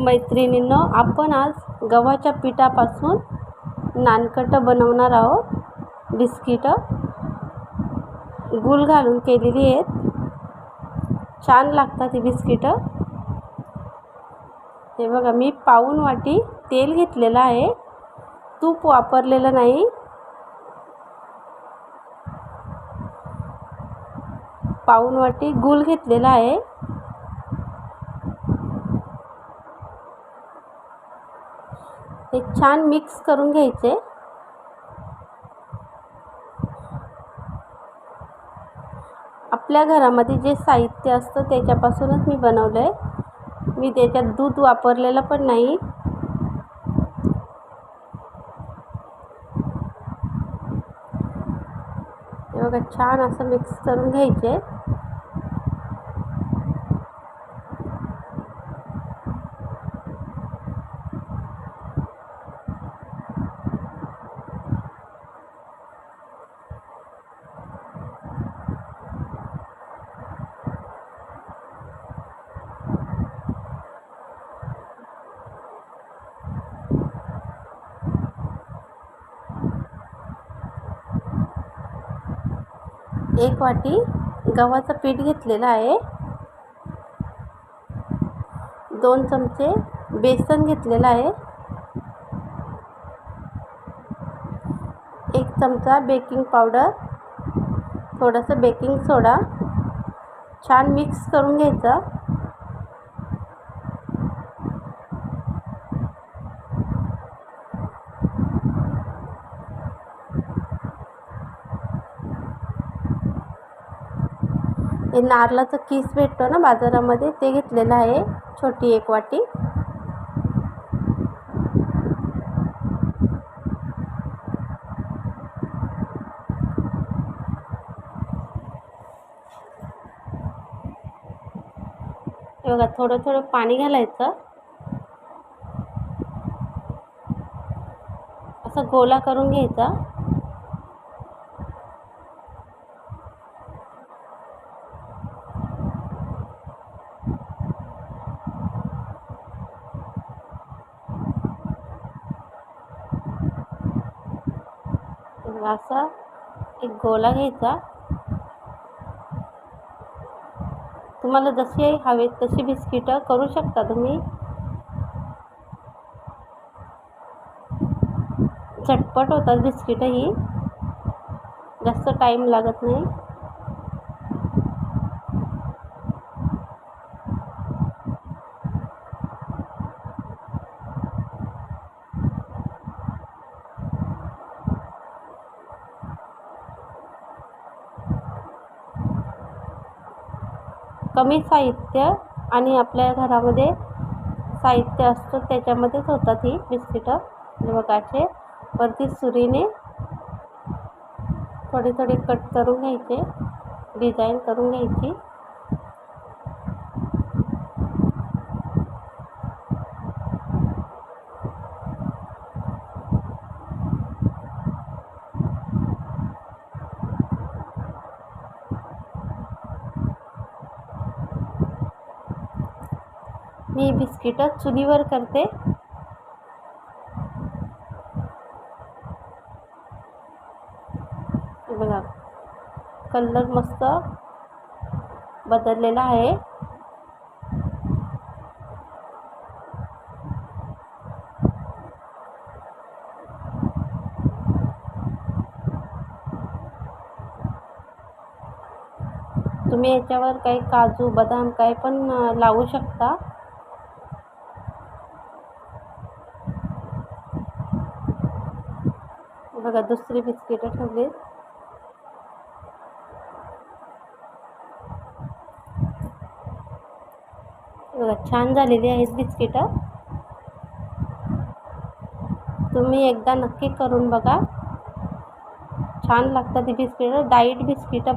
मैत्रिणींनो आपण आज गव्हाच्या पिठापासून नानकटं बनवणार आहोत. बिस्किटं गूळ घालून केलेली आहेत. छान लागतात ही बिस्किटं. हे बघा मी पाऊन वाटी तेल घेतलेलं आहे. तूप वापरलेलं नाही. पाऊन वाटी गूळ घेतलेला आहे. हे छान मिक्स करून घ्यायचे. आपल्या घरामध्ये जे साहित्य असतं त्याच्यापासूनच मी बनवलं आहे मी त्याच्यात दूध वापरलेलं पण नाही. बघा छान असं मिक्स करून घ्यायचे. एक वाटी गव्हाचं पीठ घेतलेलं आहे. दोन चमचे बेसन घेतलेलं आहे. एक चमचा बेकिंग पावडर थोडंसं बेकिंग सोडा. छान मिक्स करून घ्यायचं. हे नारळाचं किस भेटतो ना बाजारामध्ये ते घेतलेलं आहे. छोटी एक वाटी. बघा थोडं थोडं पाणी घालायचं. असं गोला करून घ्यायचा. असा एक गोला घ्यायचा. तुम्हाला जसे हवेत तशी बिस्किटं करू शकता तुम्ही. झटपट होतात बिस्किटं ही जास्त टाईम लागत नाही. कमी साहित्य आणि आपल्या घरामध्ये साहित्य असतं त्याच्यामध्येच होतात ही बिस्किटं. हे वरती सुरीने थोडे थोडे कट करून घ्यायचे डिझाईन करून घ्यायची. मी बिस्किटं चुलीवर करते. बघा कलर मस्त बदललेला आहे. तुम्ही याच्यावर काही काजू बदाम काही पण लावू शकता. बघा, दुसरी बिस्किटं छान झालेली आहेत बिस्किटं. तुम्ही एकदा नक्की करून बघा. छान लागतात ती बिस्किटं. डाईट बिस्किटं